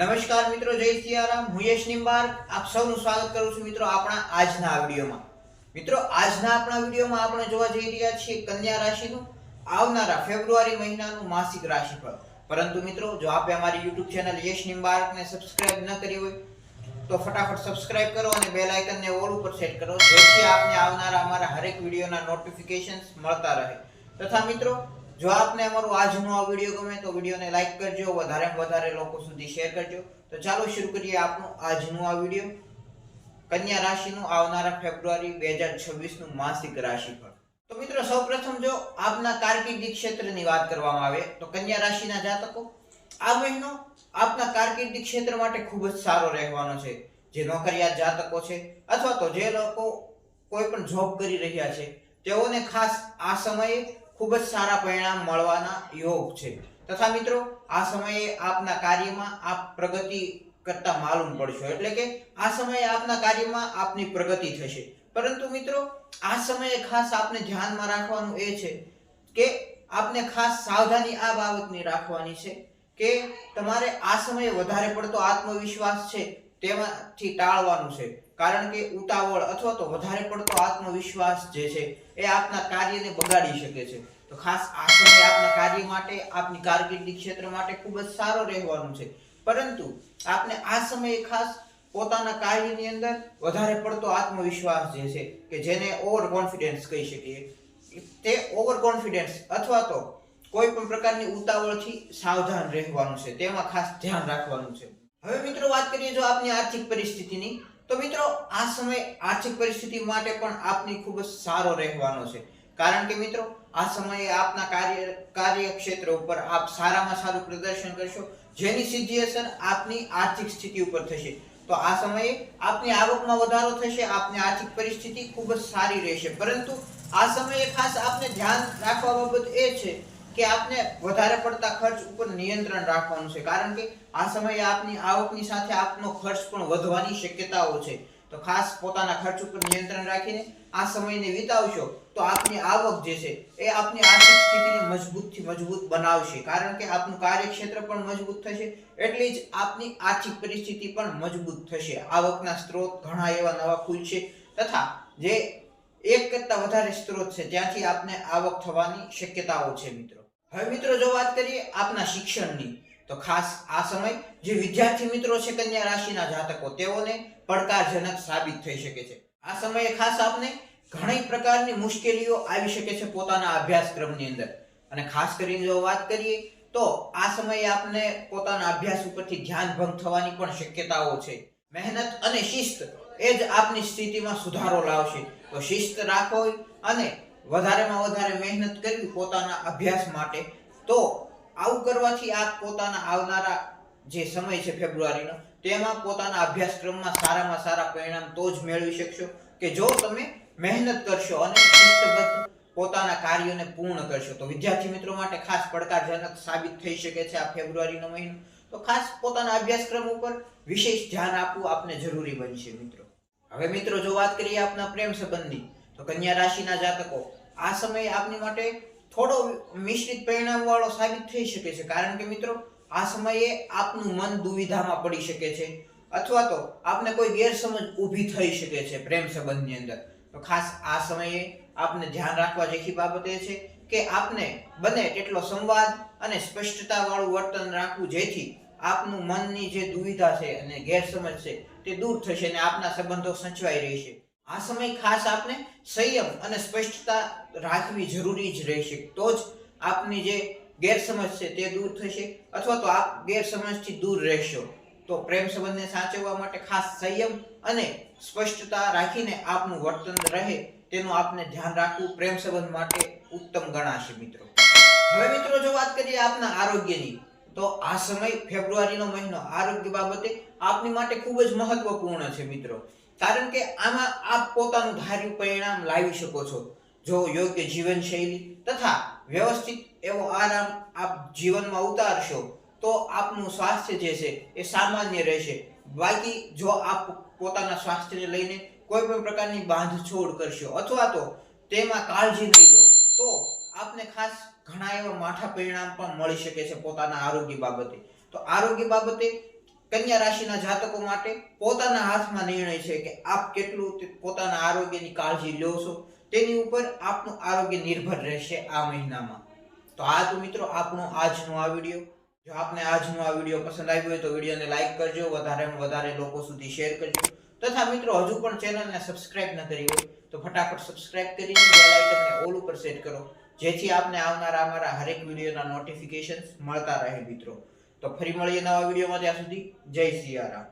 નમસ્કાર મિત્રો, જય સિયારામ. હું યશ નિંબાર. આપ સૌનું સ્વાગત કરું છું મિત્રો આપણા આજના વિડીયોમાં. મિત્રો, આજના આપણા વિડીયોમાં આપણે જોવા જઈ રહ્યા છીએ કન્યા રાશિનું. આવનારા ફેબ્રુઆરી મહિનાનું માસિક રાશિફળ. પરંતુ મિત્રો, જો આપે અમારી યુટ્યુબ ચેનલ યશ નિંબારકને સબસ્ક્રાઇબ ન કરી હોય, તો ફટાફટ સબસ્ક્રાઇબ કરો અને બેલ આઇકનને ઓલ ઉપર સેટ કરો, જેથી આપને આવનારા અમારા હરેક વિડીયોના નોટિફિકેશન્સ મળતા રહે. તથા મિત્રો જો આપને અમારો આજનો આ વીડિયો ગમે તો વિડીયોને લાઈક કરજો વધારેમાં વધારે લોકો સુધી શેર કરજો. તો ચાલો શરૂ કરીએ આપનું આજનું આ વીડિયો. કન્યા રાશિનું આવનારા ફેબ્રુઆરી બે હજાર છવ્વીસનું માસિક રાશિફળ. તો મિત્રો, સૌપ્રથમ જો આપના કારકિર્દી ક્ષેત્રની વાત કરવામાં આવે, તો કન્યા રાશિના જાતકો, આ મહિનો આપના કારકિર્દી ક્ષેત્ર માટે ખૂબ જ સારો રહેવાનો છે. જે નોકરિયાત જાતકો છે, અથવા તો જે લોકો કોઈ પણ જોબ કરી રહ્યા છે, તેઓને ખાસ આ સમયે ખૂબ જ સારા પરિણામ મળવાના યોગ છે. તથા મિત્રો, આ સમયે આપના કાર્યમાં આપ પ્રગતિ કરતા માલુમ પડશો. એટલે કે આ સમયે આપના કાર્યમાં આપની પ્રગતિ થશે. પરંતુ મિત્રો, આ સમયે ખાસ આપને ધ્યાનમાં રાખવાનું એ છે કે આપને ખાસ સાવધાની આ બાબતની રાખવાની છે કે તમારે આ સમયે વધારે પડતો આત્મવિશ્વાસ છે તેમાંથી ટાળવાનું છે. કારણ કે ઉતાવળ અથવા તો વધારે પડતો આત્મવિશ્વાસ જે છે એ આપના કાર્યને બગાડી શકે છે. તો ખાસ આ સમય આપના કાર્ય માટે, આપની કારકિર્દી ક્ષેત્ર માટે ખૂબ જ સારો રહેવાનું છે. પરંતુ આપને આ સમયે ખાસ પોતાના કાર્યની અંદર વધારે પડતો આત્મવિશ્વાસ જે છે કે જેને ઓવર કોન્ફિડન્સ કહી શકીએ, તે ઓવર કોન્ફિડન્સ અથવા તો કોઈ પણ પ્રકારની ઉતાવળથી સાવધાન રહેવાનું છે. તેમાં ખાસ ધ્યાન રાખવાનું છે. હવે મિત્રો વાત કરીએ જો આપની આર્થિક પરિસ્થિતિની, તો મિત્રો આ સમય આર્થિક પરિસ્થિતિ માટે પણ આપની ખૂબ જ સારો રહેવાનો છે. કારણ કે મિત્રો, આ સમયે આપના કાર્ય, કાર્યક્ષેત્ર ઉપર આપ સારામાં સારું પ્રદર્શન કરશો, જેની સીધી અસર આપની આર્થિક સ્થિતિ ઉપર થશે. તો આ સમયે આપની આવકમાં વધારો થશે, આપની આર્થિક પરિસ્થિતિ ખૂબ જ સારી રહેશે. પરંતુ આ સમયે ખાસ આપને ધ્યાન રાખવા બાબત એ છે કે આપને વધારે પડતા ખર્ચ ઉપર નિયંત્રણ રાખવાનું છે. કારણ કે આ સમયે આપની આવકની સાથે આપનો ખર્ચ પણ વધવાની શક્યતાઓ છે. તો ખાસ પોતાના ખર્ચ ઉપર નિયંત્રણ રાખીને આ સમયને વિતાવશો તો આપની આવક જે છે એ આપની આર્થિક સ્થિતિને મજબૂતથી મજબૂત બનાવશે. કારણ કે આપનું કાર્યક્ષેત્ર પણ મજબૂત થશે, એટલી જ આપની આર્થિક પરિસ્થિતિ પણ મજબૂત થશે. આવકના સ્ત્રોત ઘણા એવા નવા ખુલશે તથા જે એક કરતા વધારે સ્ત્રોત છે, ત્યાંથી આપને આવક થવાની શક્યતાઓ છે મિત્રો. હવે મિત્રો જો વાત કરીએ આપના શિક્ષણની, તો ખાસ આ સમય જે વિદ્યાર્થી મિત્રો છે કન્યા રાશિના જાતકો, તેઓને પડકારજનક સાબિત થઈ શકે છે. આ સમયે ખાસ આપને ઘણી પ્રકારની મુશ્કેલીઓ આવી શકે છે પોતાના અભ્યાસક્રમની અંદર. અને ખાસ કરીને જો વાત કરીએ, તો આ સમયે આપને પોતાના અભ્યાસ ઉપરથી ધ્યાન ભંગ થવાની પણ શક્યતાઓ છે. મહેનત અને શિસ્ત એ જ આપની સ્થિતિમાં સુધારો લાવશે. તો શિસ્ત રાખો અને વધારેમાં વધારે મહેનત કરવી પોતાના અભ્યાસ માટે. તો આવું કરવાથી આપ પોતાના આવનારા જે સમય છે ફેબ્રુઆરીનો, તેમાં પોતાના અભ્યાસક્રમમાં સારામાં સારા પરિણામ તો જ મેળવી શકશો કે જો તમે મહેનત કરશો અને શિસ્તબદ્ધ પોતાના કાર્યોને પૂર્ણ કરશો. તો વિદ્યાર્થી મિત્રો માટે ખાસ પડકારજનક સાબિત થઈ શકે છે આ ફેબ્રુઆરીનો મહિનો. તો ખાસ પોતાના અભ્યાસક્રમ ઉપર વિશેષ ધ્યાન આપવું આપને જરૂરી બનશે મિત્રો. હવે મિત્રો, જો વાત કરીએ આપના પ્રેમ સંબંધની તો કન્યા રાશિના જાતકો, આ સમયે આપની માટે થોડો મિશ્રિત પરિણામ વાળો સાબિત થઈ શકે છે. કારણ કે મિત્રો આ સમયે આપનું મન દુવિધામાં પડી શકે છે અથવા તો આપને કોઈ ગેરસમજ ઊભી થઈ શકે છે પ્રેમ સંબંધની અંદર. તો ખાસ આ સમયે આપને ધ્યાન રાખવા જેવી બાબત એ છે કે આપને બને તેટલો સંવાદ અને સ્પષ્ટતાવાળું વર્તન રાખવું જેથી આપનું મનની જે દુવિધા છે અને ગેરસમજ છે તે દૂર થશે અને આપના સંબંધો સચવાઈ રહેશે. આ સમય ખાસ આપને સંયમ અને સ્પષ્ટતા રાખવી જરૂરી જ રહેશે. તો જ આપની જે ગેરસમજ છે તે દૂર થશે અથવા તો આપ ગેરસમજથી દૂર રહેશો. તો પ્રેમ સંબંધને સાચવવા માટે ખાસ સંયમ અને સ્પષ્ટતા રાખીને આપનું વર્તન રહે તેનું આપને ધ્યાન રાખવું પ્રેમ સંબંધ માટે ઉત્તમ ગણાશે મિત્રો. હવે મિત્રો જો વાત કરીએ આપના આરોગ્યની, તો આ સમય ફેબ્રુઆરીનો મહિનો આરોગ્ય બાબતે આપની માટે ખૂબ જ મહત્વપૂર્ણ છે મિત્રો. કારણ કે આમાં આપ પોતાનું ધાર્યું પરિણામ લાવી શકો છો. જો યોગ્ય જીવનશૈલી તથા વ્યવસ્થિત એવો આરામ આપ જીવનમાં ઉતારશો, તો આપનું સ્વાસ્થ્ય જે છે એ સામાન્ય રહેશે. બાકી જો આપ પોતાના સ્વાસ્થ્યને લઈને કોઈ પણ પ્રકારની બાંધછોડ કરશો અથવા તો તેમાં કાળજી નહીં લો, તો આપને ખાસ ઘણા એવા માઠા પરિણામ પણ મળી શકે છે પોતાના આરોગ્ય બાબતે. તો આરોગ્ય બાબતે કન્યા રાશિના જાતકો માટે પોતાના હાથમાં નિર્ણય છે કે આપ કેટલું પોતાના આરોગ્યની કાળજી લો છો તેની ઉપર આપનું આરોગ્ય નિર્ભર રહેશે આ મહિનામાં. તો આ તો મિત્રો આપણો આજનો આ વીડિયો. જો આપને આજનો આ વીડિયો પસંદ આવ્યો હોય તો વિડીયોને લાઈક કરજો, વધારેમાં વધારે લોકો સુધી શેર કરજો. તથા મિત્રો, હજુ પણ ચેનલને સબસ્ક્રાઇબ ન કરી હોય તો ફટાફટ સબસ્ક્રાઇબ કરીને બેલ આઇકનને ઓલ ઉપર સેટ કરો. જેથી આપને આવનારા અમારા હરેક વિડીયોના નોટિફિકેશન મળતા રહે મિત્રો. તો ફરી મળીએ નવા વિડીયોમાં ત્યાં સુધી. જય સિયારામ.